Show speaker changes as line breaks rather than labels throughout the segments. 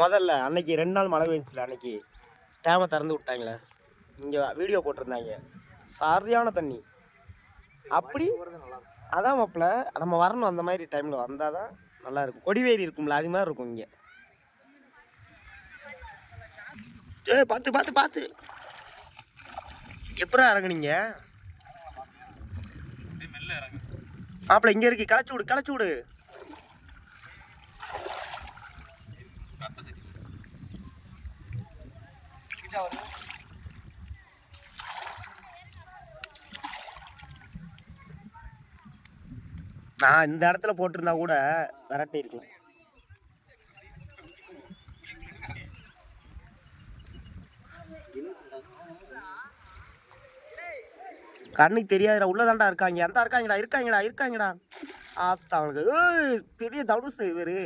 முதல்ல அன்னைக்கு ரெண்டு நாள் மழை பெஞ்சில அன்னைக்கு டேமை திறந்து விட்டாங்களே. இங்கே வீடியோ போட்டிருந்தாங்க. சரியான தண்ணி. அப்படி அதான் மாப்பிள்ள நம்ம வரணும் அந்த மாதிரி டைமில் வந்தால் தான் நல்லா இருக்கும். கொடிவேரி இருக்கும்ல அது மாதிரி இருக்கும் இங்கே. ஏ பார்த்து பார்த்து பார்த்து. எப்படா இறங்குனீங்க? மாப்பிள்ள இங்கே இருக்கு கிளச்சி விடு கிளச்சி விடு. நான் இந்த இடத்துல போட்டிருந்தா கூட விரட்டி இருக்கலாம். கண்ணுக்கு தெரியாதுடா உள்ளதாண்டா இருக்காங்க. எந்த இருக்காங்கடா இருக்காங்கடா இருக்காங்கடா. ஆத்தா அவனுக்கு பெரிய தடுசு இவரு.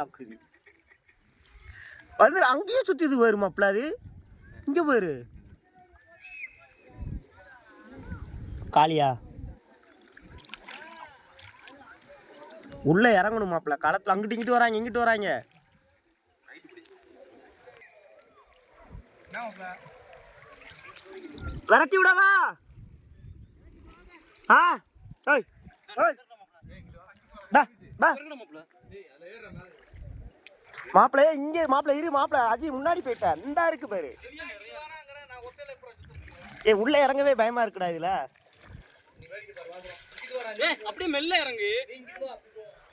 தக்குது வந்து அங்கேயே சுத்திது வருமாப்ல அது. இங்க போயிரு. காளியா? உள்ளே இறங்கணும் மாப்பிள்ள. களத்தில் அங்கிட்டு இங்கிட்டு வராங்க இங்கிட்டு வராங்க. விரட்டி விடவா? ஆ ஏய் ஏய். மாப்பிள்ளையே இங்கே மாப்பிள்ளை இரு மாப்பிள்ள. அஜி முன்னாடி போயிட்டேன் இந்தா இருக்கு பாரு. ஏ உள்ள இறங்கவே பயமா இருக்குடா இதுல.
அப்படியே மெல்ல இறங்கு.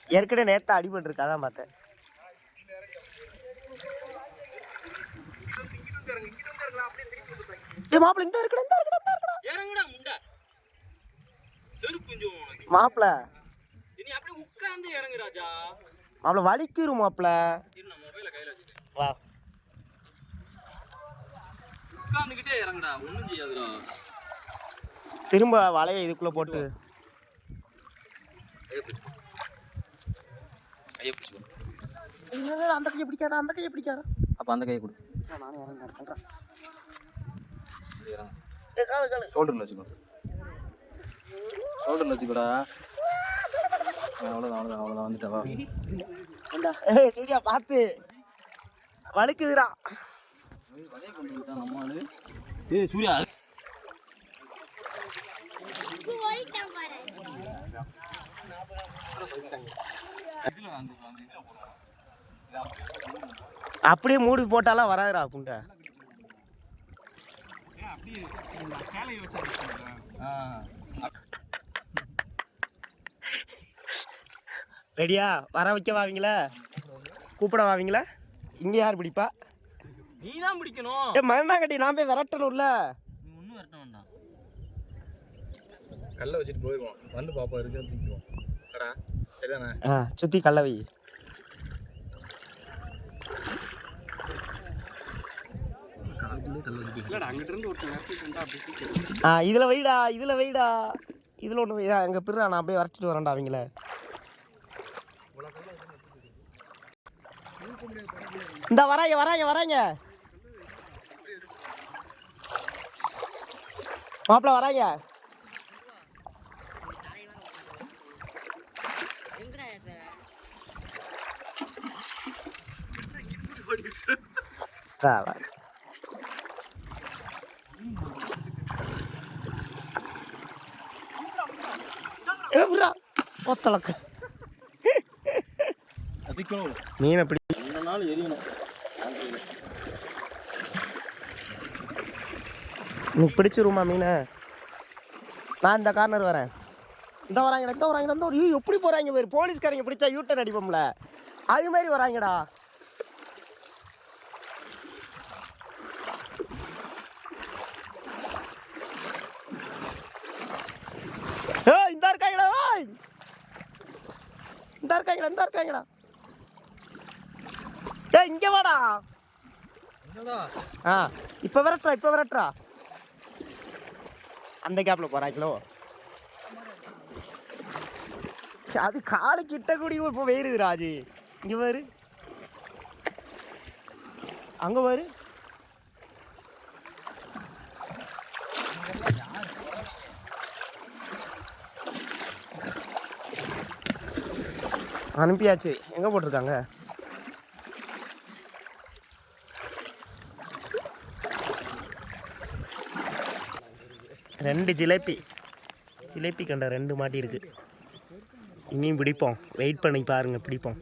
ஏற்கனவே நேத்தா அடிபட்டு அதான் பார்த்தேன். ஏ மாப்பிள்ளை இந்த இருக்குடா இந்த இருக்குடா இந்த இருக்குடா.
இறங்குடா முண்டா. செருப்பு கொஞ்சம் உனக்கு
மாப்பிள்ள.
நீ அப்படியே உட்கார்ந்து இறங்கு ராஜா.
மாப்பிள்ள வலிக்கிரும் மாப்பிள்ள.
இரு நான் மொபைல கையில வச்சுட்டேன்
வா.
உட்கார்ந்துகிட்டே இறங்குடா ஒண்ணும் செய்யாதுடா.
திரும்ப வலைய இதுக்குள்ள போட்டு
கையை பிடிச்சு
இல்ல, இல்ல, இல்ல, அந்த கையை பிடிக்காரா அந்த கையை பிடிக்காரா
அப்ப அந்த கையை கொடு.
நானே இறங்க ஏ காலு காலு.
ஷோல்டர்ல வச்சுக்கோ. ஷோல்டர்ல வச்சுக்கோடா. அவ்வளோதான் அவ்வளோதான் அவ்வளோதான் வந்துட்டா வா.
ஏண்டா, ஏய் சூர்யா பார்த்து.
ஆளு ஏய் சூர்யா. இதுல அந்த இதுல போடுறோம்
அப்படியே மூடி போட்டாலாம் வராதுடா குண்டை.
ஆ
ரெடியா? வர வைக்க வாவீங்கள? கூப்பிட வாவீங்கள? இங்கே யார் பிடிப்பா?
நீ தான் பிடிக்கணும்
ஏ மண்ணாங்கட்டி நான் போய் விரட்டணும்ல.
நீ ஒன்றும் வரட்ட வேண்டாம்
கல்லை வச்சுட்டு போயிடுவோம் வந்து பாப்பா இருக்குன்னு தூக்கிடுவோம். அடா சரிதானே?
ஆ சுற்றி கல்லவை
இல்லடா அங்கிட்ட இருந்து ஒருத்தன் வரட்டிட்டு வந்தா அப்படி தூக்கி
ஆ இதில் வைடா இதில் வைடா. இதில் ஒன்று வைடா அங்கே பிறா நான் போய் விரட்டிட்டு வரேன்டா அவங்கள. இந்த வராங்க வராங்க வராங்க. மாப்பிள்ள வராங்க. சா, வா. ஏ, விட்றா. ஒத்தளக்கு மீன் மீனை
உனக்கு நாள்
பிடிச்சிருமா மீனை? நான் இந்த கார்னர் வரேன். இந்த வராங்கடா இந்த வராங்கடா இந்த ஒரு எப்படி போகிறாங்க பேர் போலீஸ்காரங்க பிடிச்சா யூட்டன் அடிப்போம்ல. அது மாதிரி வராங்கடா ஏய் இந்த இருக்காங்கடா ஏய் இந்த இருக்காங்கடா இந்த இருக்காங்கடா. ஏய் இங்கே வாடா. ஆ இப்போ விரட்டுறா இப்போ விரட்டுறா. அந்த கேப்பில் போகிறாங்களோ அது காலு கிட்ட கூடி இப்போ வெயிறுது ராஜு. இங்கே பாரு. அங்கே பாரு. அனுப்பியாச்சு. எங்கே போட்டிருக்காங்க? ரெண்டு ஜிலேபி. ஜிலேபி கண்ட ரெண்டு மாட்டி இருக்கு. இனியும் பிடிப்போம். வெயிட் பண்ணி பாருங்க பிடிப்போம்.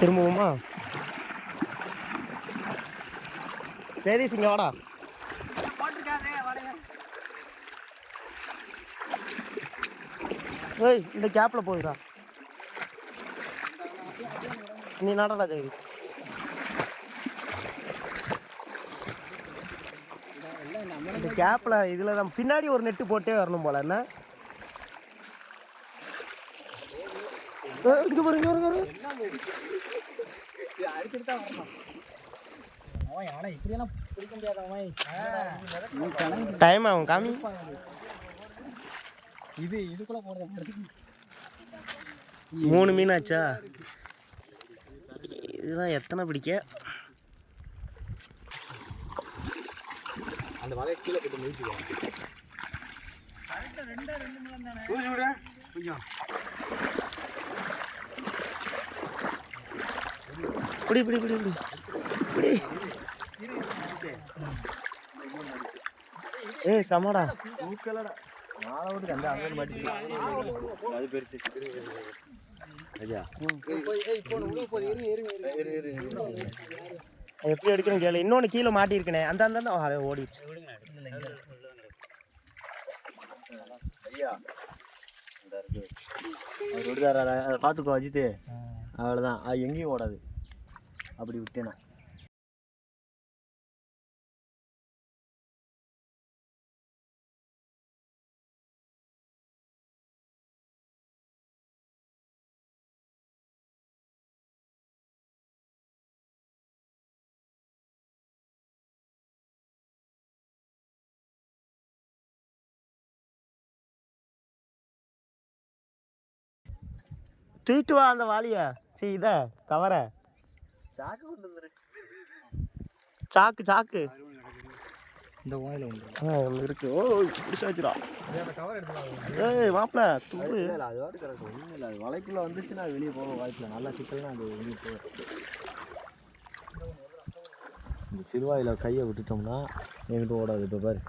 திரும்பவுமா? சரி சிங்கவாடா ஏய் இந்த கேப்பில் போகுதா நீ நடடா ஜெகதீஷ். இந்த கேப்பில் இதில் தான் பின்னாடி ஒரு நெட்டு போட்டே வரணும் போல என்ன? இங்க பாரு இங்க பாரு, இங்க பாரு. டைம் ஆகும் காமி.
இது இதுக்குள்ள போறது
மூணு மீன் ஆச்சா இதுதான் எத்தனை பிடிக்க?
அந்த வலையை கீழே கட்டி முடிச்சுக்கோ
பிடி பிடி பிடி பிடி. பிடி. ஏய் சமாடா.
அது பெருசு ஐயா.
எப்படி எடுக்கணும் கேளு. இன்னொன்று கீழே மாட்டியிருக்கனே. அந்த அந்த ஓடிடுச்சு.
பார்த்துக்கோ அஜித்து. அவ்வளோதான் அது எங்கேயும் ஓடாது. அப்படி விட்டேனா.
தூக்கிட்டு வா அந்த வாளிய சரி இத கவர
சாக்கு கொண்டு வந்துரு.
சாக்கு சாக்கு.
இந்த ஓயில உண்டு.
ஆ ஒன்று இருக்கு. ஓ பிடிச்சா வச்சுடா
அந்த கவர் எடுத்துலாம்
ஏய் மாப்பிள
இல்லை அது வாட்டு கிடக்கும் ஒன்றும் இல்லை. அது வலைக்குள்ளே வந்துச்சுன்னா அது வெளியே போக வாய்ப்பில்லை. நல்லா சிக்கல்னா அது வெளியே போகும் இந்த சிறுவாயில் கையை விட்டுட்டோம்னா எங்கிட்ட ஓடாது இப்போ பாரு.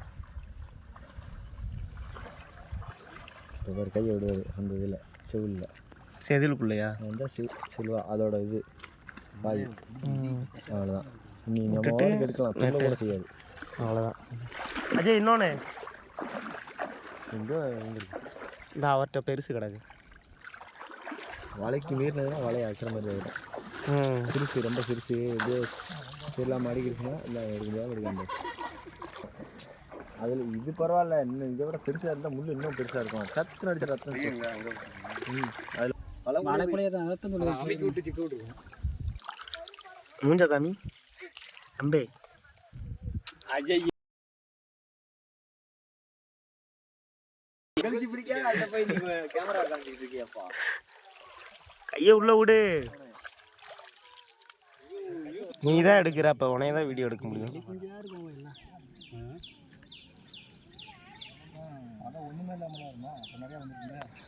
இப்போ பாரு கையை விடுவாரு அந்த இதில் செவிலில்.
செதிலுக்குள்ளையா?
வந்து சிவ் சில்வா அதோட இது. பாய். அவ்வளோதான்
விட்டுட்டு
மோருக்கு எடுக்கலாம். துள்ள கூட செய்யாது.
அவ்வளோதான் அஜய் இன்னொன்று
எங்கோ
இந்த அவர்கிட்ட பெருசு கிடக்கு.
வலைக்கு மீறினதுன்னா வலையை அடிக்கிற மாதிரி ஆகிடும்
ம்.
சிறுசு ரொம்ப சிறுசு. இது இல்லாமல் அடிக்கிடுச்சுன்னா இல்லை எடுக்க முடியாது எடுக்க முடியாது அதில் இது பரவாயில்ல. இன்னும் இதை விட பெருசாக இருந்தால் முள் இன்னும் பெருசாக இருக்கும். சத்து அடிச்ச ரத்தம் ம் அதில்
மூஞ்ச காமி அம்பே
கழிச்சு பிடிக்காத அதை போய் நீ கேமரா காமிச்சிட்டு இருக்கியாப்பா.
கையை உள்ள விடு. நீ தான் எடுக்கிற அப்போ உனைய தான் வீடியோ எடுக்க முடியும்
அதான் ஒன்றுமே இல்லாமல் இருந்தா அப்போ நிறையா வந்துருக்குங்க